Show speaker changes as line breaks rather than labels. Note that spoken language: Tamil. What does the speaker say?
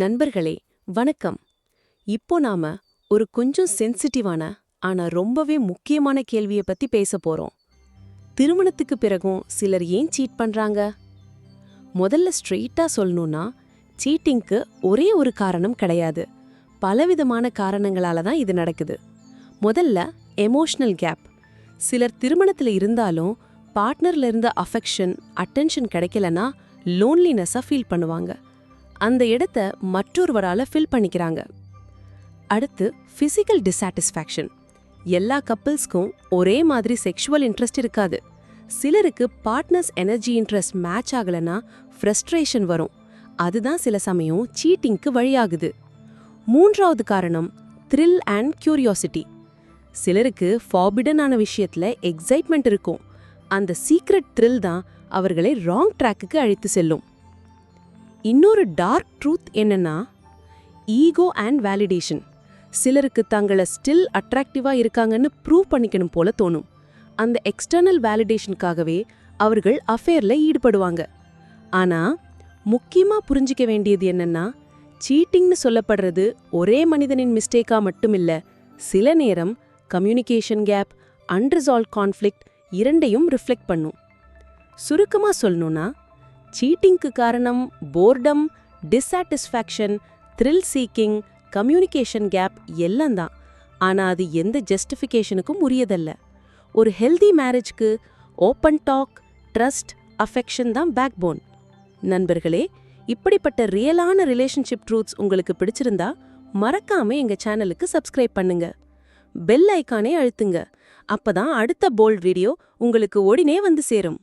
நண்பர்களே வணக்கம். இப்போ நாம ஒரு கொஞ்சம் சென்சிட்டிவான ஆனா ரொம்பவே முக்கியமான கேள்விய பத்தி பேச போறோம். திருமணத்துக்கு பிறகும் சிலர் ஏன் சீட் பண்றாங்க? முதல்ல ஸ்ட்ரெயிட்டா சொல்லணும்னா சீட்டிங்க்கு ஒரே ஒரு காரணம் கிடையாது. பலவிதமான காரணங்களால தான் இது நடக்குது. முதல்ல எமோஷனல் கேப் சிலர் திருமணத்துல இருந்தாலும் பார்ட்னர்ல இருந்த அஃபெக்ஷன் அட்டென்ஷன் கிடைக்கலனா லோன்லினஸா ஃபீல் பண்ணுவாங்க. அந்த இடத்த மற்றொருவரால் ஃபில் பண்ணிக்கிறாங்க. அடுத்து ஃபிசிக்கல் டிசாட்டிஸ்ஃபேக்ஷன் எல்லா கப்பிள்ஸ்க்கும் ஒரே மாதிரி செக்ஷுவல் இன்ட்ரெஸ்ட் இருக்காது. சிலருக்கு பார்ட்னர்ஸ் எனர்ஜி இன்ட்ரெஸ்ட் மேட்ச் ஆகலைன்னா ஃப்ரஸ்ட்ரேஷன் வரும். அதுதான் சில சமயம் சீட்டிங்க்கு வழியாகுது. மூன்றாவது காரணம் த்ரில் அண்ட் கியூரியாசிட்டி சிலருக்கு ஃபாபிடனான விஷயத்தில் எக்ஸைட்மெண்ட் இருக்கும். அந்த சீக்ரெட் த்ரில் தான் அவர்களை ராங் ட்ராக்குக்கு அழைத்து செல்லும். இன்னொரு டார்க் ட்ரூத் என்னன்னா ஈகோ அண்ட் வேலிடேஷன் சிலருக்கு தங்களை ஸ்டில் அட்ராக்டிவா இருக்காங்கன்னு ப்ரூவ் பண்ணிக்கணும் போல தோணும். அந்த எக்ஸ்டர்னல் வேலிடேஷனுக்காகவே அவர்கள் அஃபேர்ல ஈடுபடுவாங்க. ஆனா முக்கியமா புரிஞ்சிக்க வேண்டியது என்னன்னா சீட்டிங்னு சொல்லப்படுறது ஒரே மனிதனின் மிஸ்டேக்கா இல்லை சில நேரம் கம்யூனிகேஷன் கேப் அன்ரிசால்வ் கான்ஃப்ளிக்ட் இரண்டையும் ரிஃப்ளெக்ட் பண்ணும். சுருக்கமா சொல்லணும்னா சீட்டிங்க்கு காரணம் boredom dissatisfaction thrill seeking communication gap எல்லாம் தான். ஆனா அது எந்த ஜஸ்டிஃபிகேஷனுக்கும் உரியதல்ல. ஒரு ஹெல்தி மேரேஜ்க்கு ஓப்பன் டாக் ட்ரஸ்ட் அஃபெக்ஷன் தான் பேக் போன் நண்பர்களே இப்படிப்பட்ட ரியலான ரிலேஷன்ஷிப் ட்ரூத்ஸ் உங்களுக்கு பிடிச்சிருந்தா மறக்காம எங்க சேனலுக்கு சப்ஸ்கிரைப் பண்ணுங்க. பெல் ஐக்கானே அழுத்துங்க. அப்பதான் அடுத்த போல்ட் வீடியோ உங்களுக்கு உடனே வந்து சேரும்.